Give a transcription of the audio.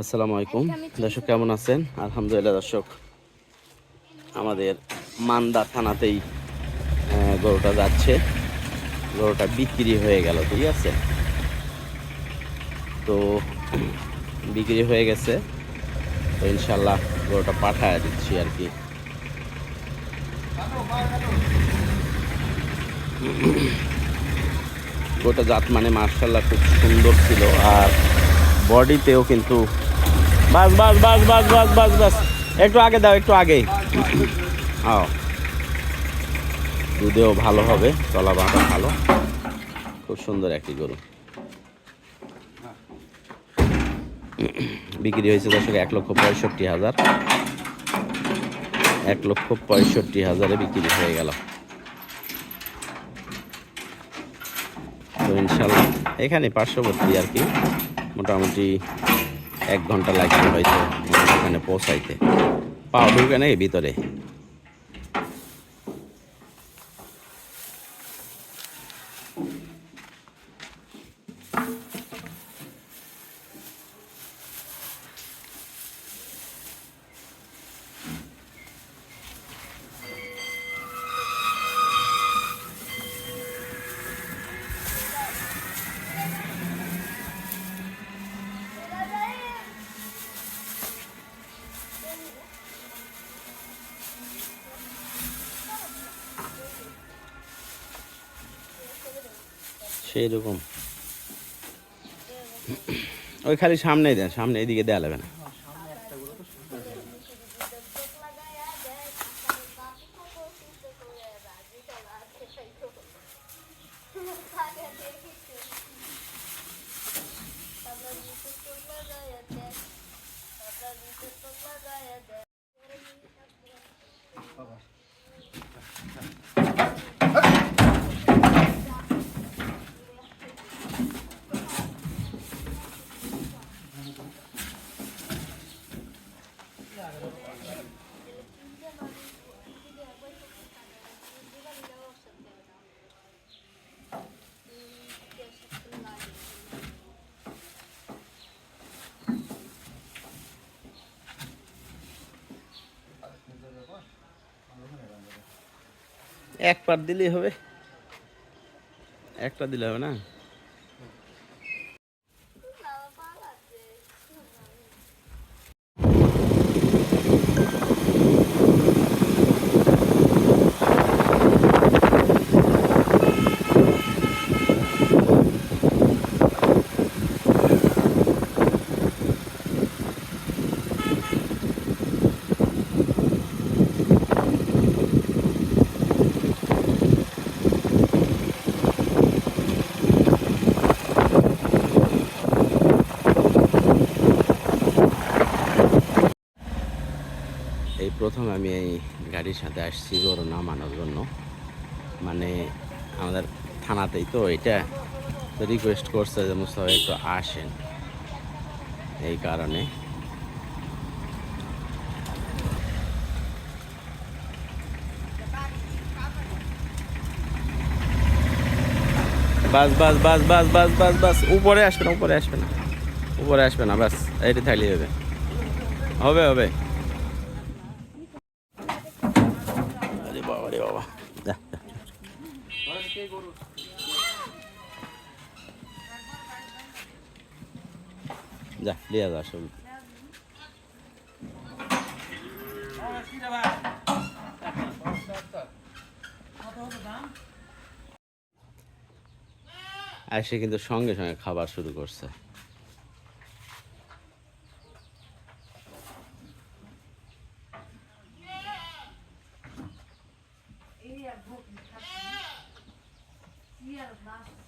আসসালামু আলাইকুম। দর্শক কেমন আছেন? আলহামদুলিল্লাহ দর্শক। আমাদের মান্দা থানাতেই গরুটা যাচ্ছে। গরুটা বিক্রি হয়ে গেল ঠিক আছে? তো বিক্রি হয়ে গেছে। তো ইনশাল্লাহ গরুটা পাঠায় দিচ্ছি আর কি। গরুটা জাত মানে মার্শাল্লাহ খুব সুন্দর ছিল। আর বডিতেও কিন্তু বাস বাস বাস বাস বাস বাস বাস। একটু আগে দাও, একটু আগে। আও। দুধেও ভালো হবে চলা বাঁধা ভালো। খুব সুন্দর একটি গরু। বিক্রি হয়েছে দর্শক এক লক্ষ পঁয়ষট্টি হাজার। এক লক্ষ পঁয়ষট্টি হাজারে বিক্রি হয়ে গেল। তো ইনশাল্লাহ এখানে পার্শ্ববর্তী আর কি। মোটামুটি এক ঘণ্টা লাগবে হয়তো এখানে পৌঁছাইতে। পাও ঢুকে নেই ভিতরে। সেই রকম ওই খালি সামনেই দেন সামনে এদিকে দেওয়া লাগবে না। এক পার দিলেই হবে। একটা দিলে হবে না? প্রথম আমি এই গাড়ির সাথে আসছি গরু নামানোর জন্য। মানে আমাদের থানাতেই তো এটা তো রিকোয়েস্ট করছে যে মুস্তাফা একটু আসেন। এই কারণে। বাস বাস বাস বাস বাস বাস বাস, উপরে আসবে না, উপরে আসবে না। উপরে আসবে না, বাস, এইটা থাকলেই হবে। হবে হবে আরে বাবা রে বাবা যা, যা। যা লিয়া যা সব আর সে কিন্তু সঙ্গে সঙ্গে খাবার শুরু করছে। last